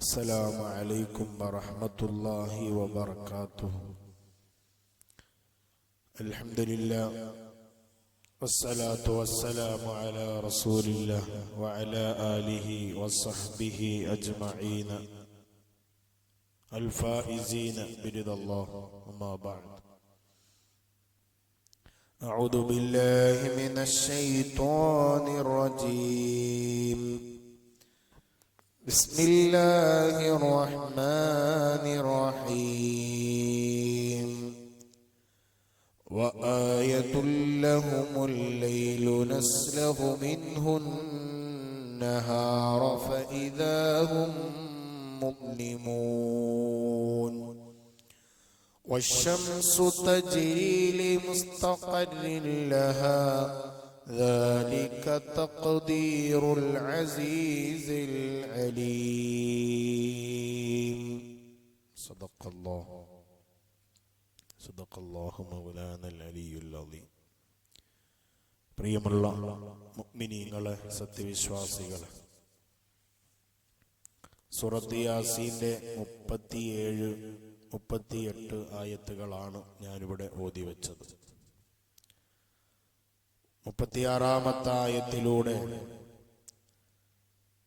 السلام عليكم ورحمة الله وبركاته. الحمد لله والصلاة والسلام على رسول الله وعلى آله وصحبه أجمعين. الفائزين برضا الله وما بعد. أعوذ بالله من الشيطان الرجيم. بسم الله الرحمن الرحيم. وآية لهم الليل نسلخ منه النهار فإذا هم مظلمون. والشمس تجري لمستقر لها ذلك تقدير العزيز العليم صدق الله صدق الله مولانا العلي العظيم പ്രിയമുള്ള മുഅ്മിനീങ്ങളെ സത്യവിശ്വാസികളെ സൂറത്ത് യാസീന്റെ മുപ്പത്തിയേഴ് മുപ്പത്തിയെട്ട് ആയത്തുകളാണ് ഞാനിവിടെ ഓതി വെച്ചത് മുപ്പത്തിയാറാമത്തെ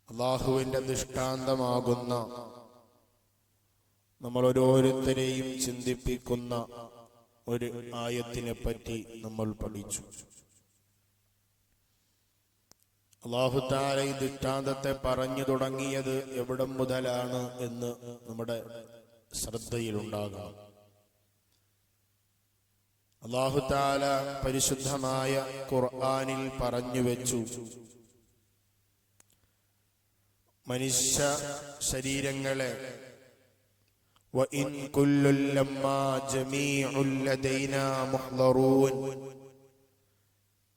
അള്ളാഹുവിന്റെ ദൃഷ്ടാന്തമാകുന്ന നമ്മൾ ഓരോരുത്തരെയും ചിന്തിപ്പിക്കുന്ന ഒരു ആയത്തിനെ പറ്റി നമ്മൾ പഠിച്ചു. അള്ളാഹു താല ഈ ദൃഷ്ടാന്തത്തെ പറഞ്ഞു തുടങ്ങിയത് എവിടം മുതലാണ് എന്ന് നമ്മുടെ ശ്രദ്ധയിലുണ്ടാകണം അള്ളാഹുത്താല പരിശുദ്ധമായ ഖുർആാനിൽ പറഞ്ഞു വെച്ചു. മനുഷ്യ ശരീരങ്ങളെ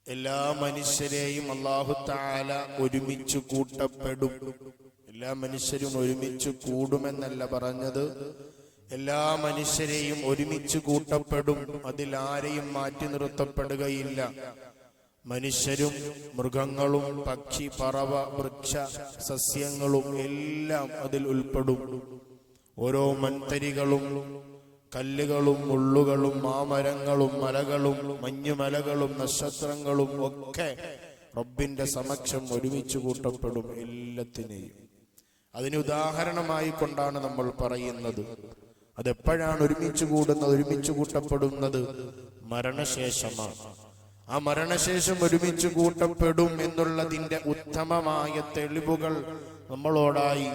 എല്ലാ മനുഷ്യരെയും അള്ളാഹുത്താല ഒരുമിച്ച് കൂട്ടപ്പെടും. എല്ലാ മനുഷ്യരും ഒരുമിച്ച് കൂടുമെന്നല്ല പറഞ്ഞത്. എല്ലാ മനുഷ്യരെയും ഒരുമിച്ച് കൂട്ടപ്പെടും. അതിൽ ആരെയും മാറ്റി നിർത്തപ്പെടുകയില്ല. മനുഷ്യരും മൃഗങ്ങളും പക്ഷി പറവ വൃക്ഷ സസ്യങ്ങളും എല്ലാം അതിൽ ഉൾപ്പെടും. ഓരോ മൺതരികളും കല്ലുകളും മുള്ളുകളും മാമരങ്ങളും മലകളും മഞ്ഞുമലകളും നക്ഷത്രങ്ങളും ഒക്കെ റബ്ബിന്റെ സമക്ഷം ഒരുമിച്ച് കൂട്ടപ്പെടും എല്ലാത്തിനെയും. അതിന് ഉദാഹരണമായി കൊണ്ടാണ് നമ്മൾ പറയുന്നത്. അതെപ്പോഴാണ് ഒരുമിച്ച് കൂടുന്നത്? ഒരുമിച്ച് കൂട്ടപ്പെടുന്നത് മരണശേഷമാണ്. ആ മരണശേഷം ഒരുമിച്ച് കൂട്ടപ്പെടും എന്നുള്ളതിന്റെ ഉത്തമമായ തെളിവുകൾ നമ്മളോടായി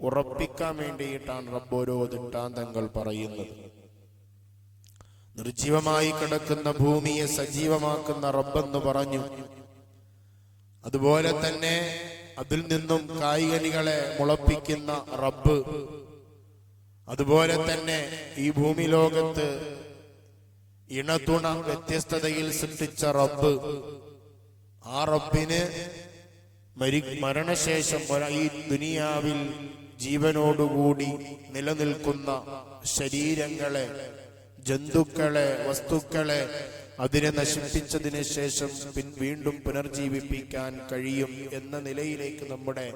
ഉറപ്പിക്കാൻ വേണ്ടിയിട്ടാണ് റബ്ബോരോ ദൃഷ്ടാന്തങ്ങൾ പറയുന്നത്. നിർജീവമായി കിടക്കുന്ന ഭൂമിയെ സജീവമാക്കുന്ന റബ്ബെന്ന് പറഞ്ഞു. അതുപോലെ തന്നെ അതിൽ നിന്നും കായികനികളെ മുളപ്പിക്കുന്ന റബ്ബ് അതുപോലെ തന്നെ ഈ ഭൂമി ലോകത്ത് ഇണതുണ വ്യത്യസ്തതയിൽ സൃഷ്ടിച്ച റബ്ബ്. ആ റബ്ബിന് മരി മരണശേഷം ഈ ദുനിയാവിൽ ജീവനോടുകൂടി നിലനിൽക്കുന്ന ശരീരങ്ങളെ ജന്തുക്കളെ വസ്തുക്കളെ അതിനെ നശിപ്പിച്ചതിന് ശേഷം വീണ്ടും പുനർജീവിപ്പിക്കാൻ കഴിയും എന്ന നിലയിലേക്ക് നമ്മുടെ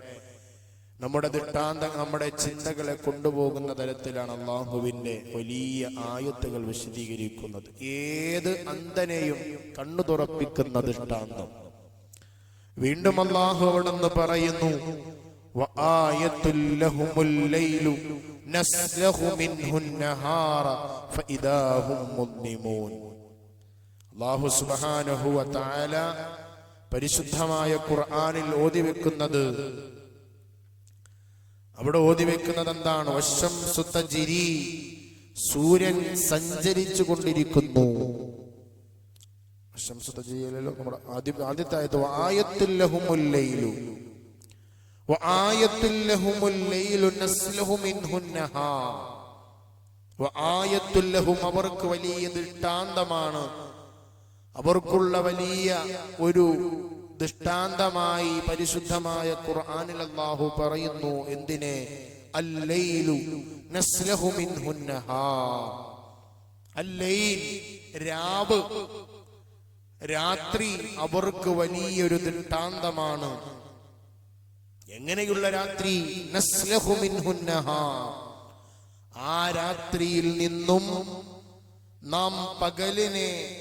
നമ്മുടെ ദൃഷ്ടാന്തങ്ങൾ നമ്മുടെ ചിന്തകളെ കൊണ്ടുപോകുന്ന തരത്തിലാണ് അള്ളാഹുവിന്റെ വലിയ ആയത്തുകൾ വിശദീകരിക്കുന്നത്. ഏത് അന്ധനെയും കണ്ണു തുറപ്പിക്കുന്ന ദൃഷ്ടാന്തം. വീണ്ടും അള്ളാഹു അവിടെന്ന് പറയുന്നു പരിശുദ്ധമായ ഖുർആാനിൽ ഓതി വെക്കുന്നത് അവിടെ ഓതി വെക്കുന്നത് എന്താണ് വശം സുത്ത ജിരി. സൂര്യൻ സഞ്ചരിച്ചു കൊണ്ടിരിക്കുന്നു നമ്മുടെ അവർക്ക് വലിയ ദിട്ടാന്തമാണ് അവർക്കുള്ള വലിയ ഒരു ദൃഷ്ടാന്തമായി പരിശുദ്ധമായ ഖുർആാനിൽ അള്ളാഹു പറയുന്നു എന്തിനെ? രാവ്. രാത്രി അവർക്ക് വലിയൊരു ദൃഷ്ടാന്തമാണ്. എങ്ങനെയുള്ള രാത്രി? ആ രാത്രിയിൽ നിന്നും നാം പകലിനെ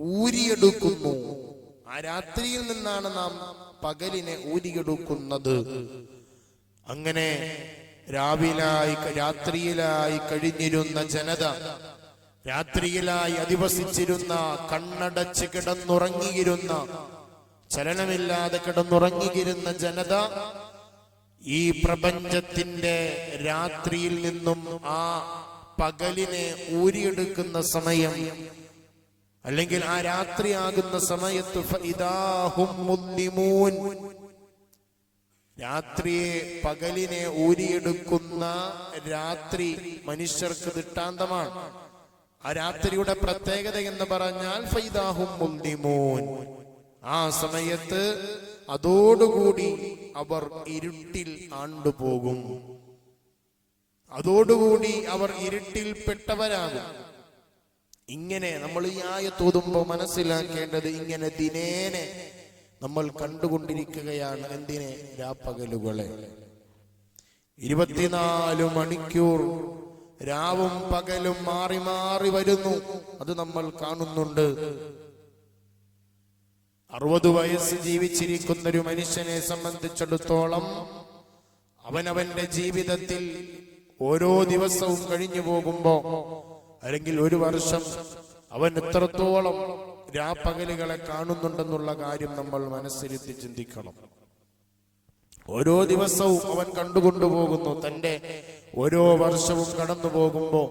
ഊരിയെടുക്കുന്നു. ആ രാത്രിയിൽ നിന്നാണ് നാം പകലിനെ ഊരിയെടുക്കുന്നത്. അങ്ങനെ രാവിലായി രാത്രിയിലായി കഴിഞ്ഞിരുന്ന ജനത രാത്രിയിലായി അധിവസിച്ചിരുന്ന കണ്ണടച്ച് കിടന്നുറങ്ങിയിരുന്ന ചലനമില്ലാതെ കിടന്നുറങ്ങിയിരുന്ന ജനത ഈ പ്രപഞ്ചത്തിന്റെ രാത്രിയിൽ നിന്നും ആ പകലിനെ ഊരിയെടുക്കുന്ന സമയം അല്ലെങ്കിൽ ആ രാത്രിയാകുന്ന സമയത്ത്. രാത്രിയെ പകലിനെ ഊരിയെടുക്കുന്ന രാത്രി മനുഷ്യർക്ക് ദൃഷ്ടാന്തമാണ് ആ രാത്രിയുടെ പ്രത്യേകത എന്ന് പറഞ്ഞാൽ ഫൈദാഹും മുദ്ലിമൂൻ. ആ സമയത്ത് അതോടുകൂടി അവർ ഇരുട്ടിൽ ആണ്ടുപോകും അതോടുകൂടി അവർ ഇരുട്ടിൽപ്പെട്ടവരാകും ഇങ്ങനെ നമ്മൾ ഈ ആയത്തോതുമ്പോ മനസ്സിലാക്കേണ്ടത് ഇങ്ങനെ ദിനേനെ നമ്മൾ കണ്ടുകൊണ്ടിരിക്കുകയാണ്. എന്തിനെ? രാപ്പകലുകളെ. ഇരുപത്തിനാല് മണിക്കൂർ രാവും പകലും മാറി മാറി വരുന്നു. അത് നമ്മൾ കാണുന്നുണ്ട്. അറുപത് വയസ്സ് ജീവിച്ചിരിക്കുന്ന ഒരു മനുഷ്യനെ സംബന്ധിച്ചിടത്തോളം അവനവന്റെ ജീവിതത്തിൽ ഓരോ ദിവസവും കഴിഞ്ഞു പോകുമ്പോ അല്ലെങ്കിൽ ഒരു വർഷം അവൻ എത്രത്തോളം രാപ്പകലുകളെ കാണുന്നുണ്ടെന്നുള്ള കാര്യം നമ്മൾ മനസ്സിരുത്തി ചിന്തിക്കണം. ഓരോ ദിവസവും അവൻ കണ്ടുകൊണ്ടുപോകുന്നു. തന്റെ ഓരോ വർഷവും കടന്നു പോകുമ്പോ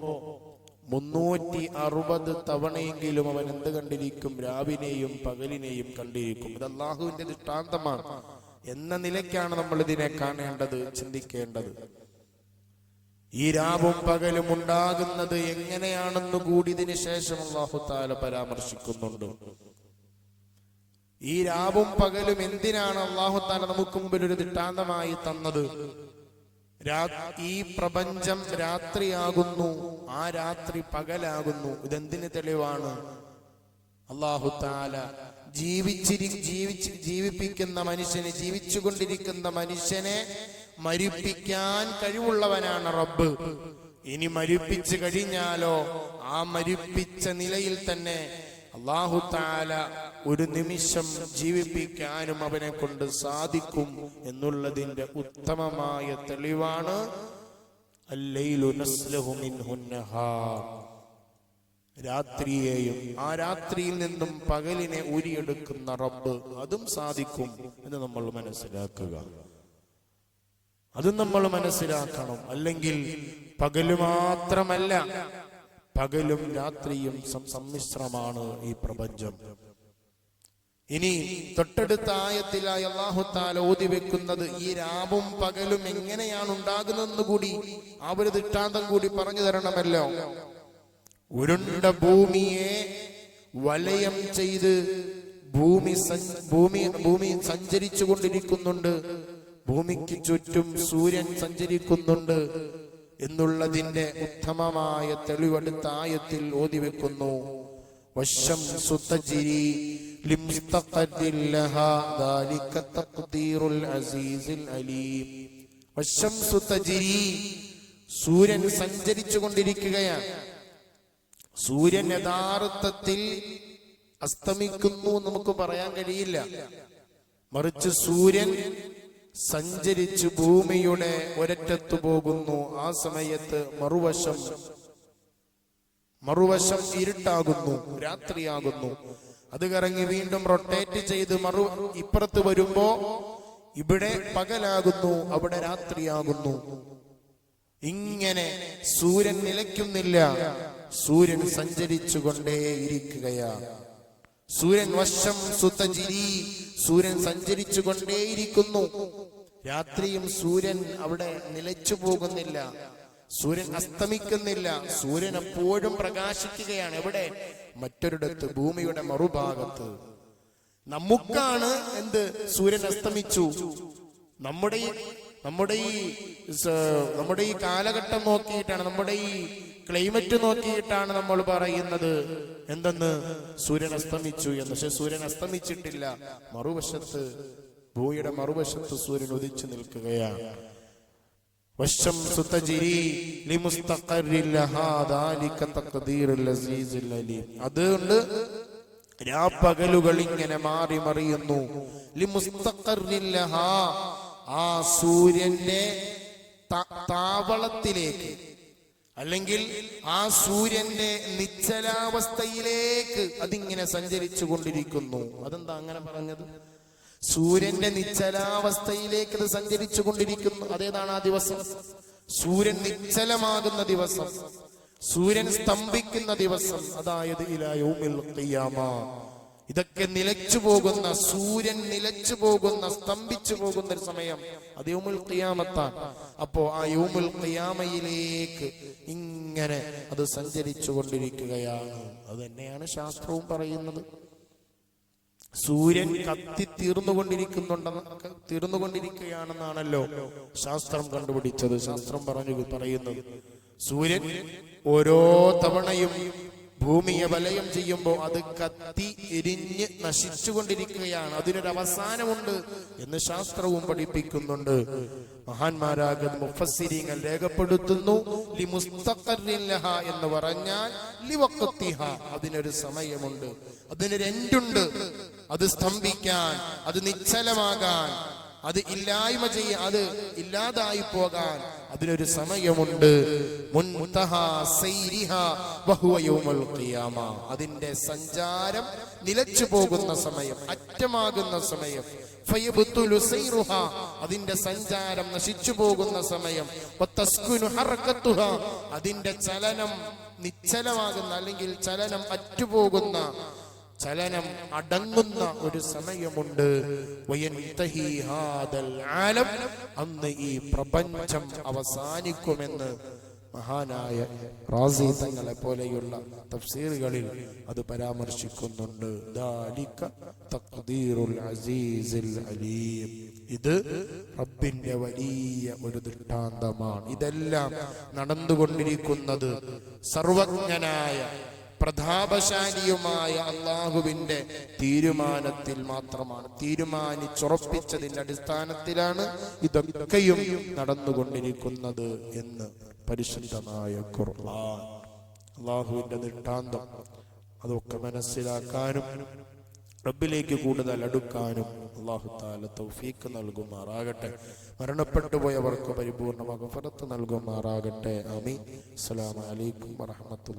മുന്നൂറ്റി അറുപത് തവണയെങ്കിലും അവൻ എന്ത് കണ്ടിരിക്കും? രാവിനെയും പകലിനെയും കണ്ടിരിക്കും. ഇത് അള്ളാഹുവിന്റെ ദൃഷ്ടാന്തമാണ്. എന്ന നിലയ്ക്കാണ് നമ്മൾ ഇതിനെ കാണേണ്ടത് ചിന്തിക്കേണ്ടത്. ഈ രാവും പകലും ഉണ്ടാകുന്നത് എങ്ങനെയാണെന്ന് കൂടി ഇതിന് ശേഷം അള്ളാഹു താല പരാമർശിക്കുന്നുണ്ട്. ഈ രാവും പകലും എന്തിനാണ് അള്ളാഹു താല നമുക്ക് മുമ്പിൽ ഒരു ദൃഷ്ടാന്തമായി തന്നത്? ഈ പ്രപഞ്ചം രാത്രിയാകുന്നു ആ രാത്രി പകലാകുന്നു. ഇതെന്തിന് തെളിവാണ്? അള്ളാഹു താല ജീവിച്ചിരി ജീവിച്ച് ജീവിപ്പിക്കുന്ന മനുഷ്യനെ ജീവിച്ചുകൊണ്ടിരിക്കുന്ന മനുഷ്യനെ മരിപ്പിക്കാൻ കഴിവുള്ളവനാണ് റബ്ബ്. ഇനി മരിപ്പിച്ചു കഴിഞ്ഞാലോ ആ മരിപ്പിച്ച നിലയിൽ തന്നെ അള്ളാഹു താല ഒരു നിമിഷം ജീവിപ്പിക്കാനും അവനെ കൊണ്ട് സാധിക്കും എന്നുള്ളതിന്റെ ഉത്തമമായ തെളിവാണ്. രാത്രിയെയും ആ രാത്രിയിൽ നിന്നും പകലിനെ ഊരിയെടുക്കുന്ന റബ്ബ് അതും സാധിക്കും എന്ന് നമ്മൾ മനസ്സിലാക്കുക. അതും നമ്മൾ മനസ്സിലാക്കണം. അല്ലെങ്കിൽ പകൽ മാത്രമല്ല പകലും രാത്രിയും സമ്മിശ്രമാണ് ഈ പ്രപഞ്ചം. ഇനി തൊട്ടടുത്ത ആയത്തിലായി അള്ളാഹുത്താല ഓതി വെക്കുന്നത് ഈ രാവും പകലും എങ്ങനെയാണ് ഉണ്ടാകുന്നതെന്ന് കൂടി ആ ഒരു ദൃഷ്ടാന്തം കൂടി പറഞ്ഞു തരണമല്ലോ. ഉരുണ്ട ഭൂമിയെ വലയം ചെയ്ത് ഭൂമി ഭൂമി ഭൂമി സഞ്ചരിച്ചു കൊണ്ടിരിക്കുന്നുണ്ട് ഭൂമിക്ക് ചുറ്റും സൂര്യൻ സഞ്ചരിക്കുന്നുണ്ട് എന്നുള്ളതിന്റെ ഉത്തമമായ തെളിവെടുത്ത ആയത്തിൽ ഓതി വെക്കുന്നു. സൂര്യൻ സഞ്ചരിച്ചു കൊണ്ടിരിക്കുകയാണ്. സൂര്യൻ യഥാർത്ഥത്തിൽ അസ്തമിക്കുന്നു നമുക്ക് പറയാൻ കഴിയില്ല. മറിച്ച് സൂര്യൻ സഞ്ചരിച്ച് ഭൂമിയുടെ ഒരറ്റത്തു പോകുന്നു. ആ സമയത്ത് മറുവശം മറുവശം ഇരുട്ടാകുന്നു രാത്രിയാകുന്നു. അത് കറങ്ങി വീണ്ടും റൊട്ടേറ്റ് ചെയ്ത് മറു ഇപ്പുറത്ത് വരുമ്പോ ഇവിടെ പകലാകുന്നു അവിടെ രാത്രിയാകുന്നു. ഇങ്ങനെ സൂര്യൻ നിലയ്ക്കുന്നില്ല. സൂര്യൻ സഞ്ചരിച്ചു കൊണ്ടേയിരിക്കുകയാണ് സൂര്യൻ വശം സുതജിരി സൂര്യൻ സഞ്ചരിച്ചു കൊണ്ടേയിരിക്കുന്നു. രാത്രിയും സൂര്യൻ അവിടെ നിലച്ചു പോകുന്നില്ല. സൂര്യൻ അസ്തമിക്കുന്നില്ല. സൂര്യൻ എപ്പോഴും പ്രകാശിക്കുകയാണ്. എവിടെ? മറ്റൊരിടത്ത് ഭൂമിയുടെ മറുഭാഗത്ത്. നമുക്കാണ് എന്ത്? സൂര്യൻ അസ്തമിച്ചു. നമ്മുടെ ഈ നമ്മുടെ ഈ നമ്മുടെ ഈ കാലഘട്ടം നോക്കിയിട്ടാണ് നമ്മുടെ ഈ ക്ലൈമറ്റ് നോക്കിയിട്ടാണ് നമ്മൾ പറയുന്നത്. എന്തെന്ന്? സൂര്യൻ അസ്തമിച്ചു എന്ന്. പക്ഷെ സൂര്യൻ അസ്തമിച്ചിട്ടില്ല. മറുവശത്ത് ഭൂമിയുടെ മറുവശത്ത് സൂര്യൻ ഉദിച്ചു നിൽക്കുകയാണ്. അതുകൊണ്ട് രാപ്പകലുകൾ ഇങ്ങനെ മാറി മറിയുന്നു. ആ സൂര്യന്റെ താവളത്തിലേക്ക് അല്ലെങ്കിൽ ആ സൂര്യന്റെ നിശ്ചലാവസ്ഥയിലേക്ക് അതിങ്ങനെ സഞ്ചരിച്ചു കൊണ്ടിരിക്കുന്നു അതെന്താ അങ്ങനെ പറഞ്ഞത്? സൂര്യന്റെ നിശ്ചലാവസ്ഥയിലേക്ക് അത് സഞ്ചരിച്ചു കൊണ്ടിരിക്കുന്നു അതേതാണ് ആ ദിവസം? സൂര്യൻ നിശ്ചലമാകുന്ന ദിവസം. സൂര്യൻ സ്തംഭിക്കുന്ന ദിവസം. അതായത് ഇതൊക്കെ നിലച്ചു പോകുന്ന സൂര്യൻ നിലച്ചു പോകുന്ന സ്തംഭിച്ചു പോകുന്ന ഒരു സമയം. അത് യോമുൽ ഖിയാമത്താണ്. അപ്പോ ആ യോമുൽ ഖിയാമയിലേക്ക് ഇങ്ങനെ അത് സഞ്ചരിച്ചു കൊണ്ടിരിക്കുകയാണ് അത് തന്നെയാണ് ശാസ്ത്രവും പറയുന്നത്. സൂര്യൻ കത്തി തീർന്നുകൊണ്ടിരിക്കുന്നുണ്ടെന്ന് തീർന്നുകൊണ്ടിരിക്കുകയാണെന്നാണല്ലോ ശാസ്ത്രം കണ്ടുപിടിച്ചത്. ശാസ്ത്രം പറഞ്ഞു പറയുന്നത് സൂര്യൻ ഓരോ തവണയും ഭൂമിയെ വലയം ചെയ്യുമ്പോൾ അത് കത്തി എരിഞ്ഞ് നശിച്ചുകൊണ്ടിരിക്കുകയാണ്. അതിനൊരു അവസാനമുണ്ട് എന്ന് ശാസ്ത്രവും പഠിപ്പിക്കുന്നുണ്ട്. മഹാന്മാരാകുന്ന മുഫസ്സിരിങ്ങൾ രേഖപ്പെടുത്തുന്നു. എന്ന് പറഞ്ഞാൽ അതിനൊരു സമയമുണ്ട്. അതിനൊരു എൻഡുണ്ട് അത് സ്തംഭിക്കാൻ അത് നിശ്ചലമാകാൻ അത് ഇല്ലായ്മ ചെയ്യ അത് ഇല്ലാതായി പോകാൻ അതിനൊരു സമയമുണ്ട്. അതിന്റെ സഞ്ചാരം നിലച്ചു പോകുന്ന സമയം അറ്റമാകുന്ന സമയം. അതിന്റെ സഞ്ചാരം നശിച്ചു പോകുന്ന സമയം. അതിന്റെ ചലനം നിശ്ചലമാകുന്ന അല്ലെങ്കിൽ ചലനം അറ്റുപോകുന്ന ചലനം അടങ്ങുന്ന ഒരു സമയമുണ്ട്. അന്ന് ഈ പ്രപഞ്ചം അവസാനിക്കുമെന്ന് മഹാനായ റാസി തങ്ങളെ പോലെയുള്ള തഫ്സീറുകളിൽ അത് പരാമർശിക്കുന്നുണ്ട്. ഇത് റബ്ബിന്റെ വലിയ ഒരു ദൃഷ്ടാന്തമാണ്. ഇതെല്ലാം നടന്നുകൊണ്ടിരിക്കുന്നത് സർവജ്ഞനായ പ്രതാപശാലിയുമായ അള്ളാഹുവിന്റെ തീരുമാനത്തിൽ മാത്രമാണ്. തീരുമാനിച്ചുറപ്പിച്ചതിന്റെ അടിസ്ഥാനത്തിലാണ് ഇതൊക്കെയും നടന്നുകൊണ്ടിരിക്കുന്നത് എന്ന് പരിശുദ്ധമായ ഖുർആൻ. അള്ളാഹുവിന്റെ ദൃഷ്ടാന്തം അതൊക്കെ മനസ്സിലാക്കാനും റബ്ബിലേക്ക് കൂടുതൽ അടുക്കാനും അള്ളാഹു താല തൗഫീക്ക് നൽകുമാറാകട്ടെ. മരണപ്പെട്ടു പോയവർക്ക് പരിപൂർണ മകഫറത്ത് നൽകുമാറാകട്ടെ. അമി അസ്സലാമു അലൈക്കും വാത്തു